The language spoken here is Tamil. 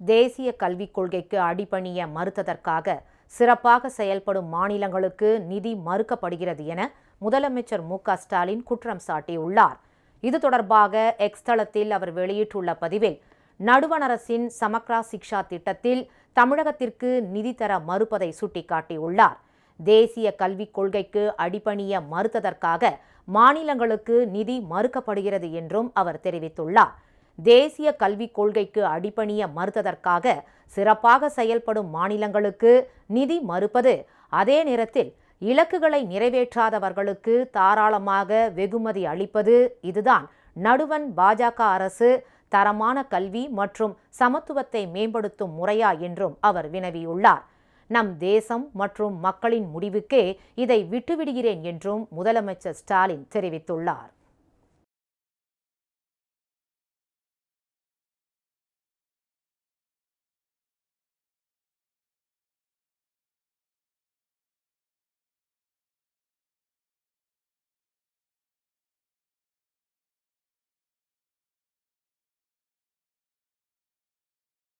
தேசிய கல்விக் கொள்கைக்கு அடிபணிய மறுத்ததற்காக சிறப்பாக செயல்படும் மாநிலங்களுக்கு நிதி மறுக்கப்படுகிறது என முதலமைச்சர் மு ஸ்டாலின் குற்றம் சாட்டியுள்ளார். இது தொடர்பாக எக்ஸ் தளத்தில் அவர் வெளியிட்டுள்ள பதிவில் நடுவண் அரசின் சமக்ரா சிக்ஷா திட்டத்தில் தமிழகத்திற்கு நிதி தர மறுப்பதை சுட்டிக்காட்டியுள்ளார். தேசிய கல்விக் கொள்கைக்கு அடிபணிய மறுத்ததற்காக மாநிலங்களுக்கு நிதி மறுக்கப்படுகிறது என்றும் அவர் தெரிவித்துள்ளார். தேசிய கல்விக் கொள்கைக்கு அடிபணிய மறுத்ததற்காக சிறப்பாக செயல்படும் மாநிலங்களுக்கு நிதி மறுப்பது அதே நேரத்தில் இலக்குகளை நிறைவேற்றாதவர்களுக்கு தாராளமாக வெகுமதி அளிப்பது இதுதான் நடுவன் பாஜக அரசு தரமான கல்வி மற்றும் சமத்துவத்தை மேம்படுத்தும் முறையா என்றும் அவர் வினவியுள்ளார். நம் தேசம் மற்றும் மக்களின் முடிவுக்கே இதை விட்டுவிடுகிறேன் என்றும் முதலமைச்சர் ஸ்டாலின் தெரிவித்துள்ளார்.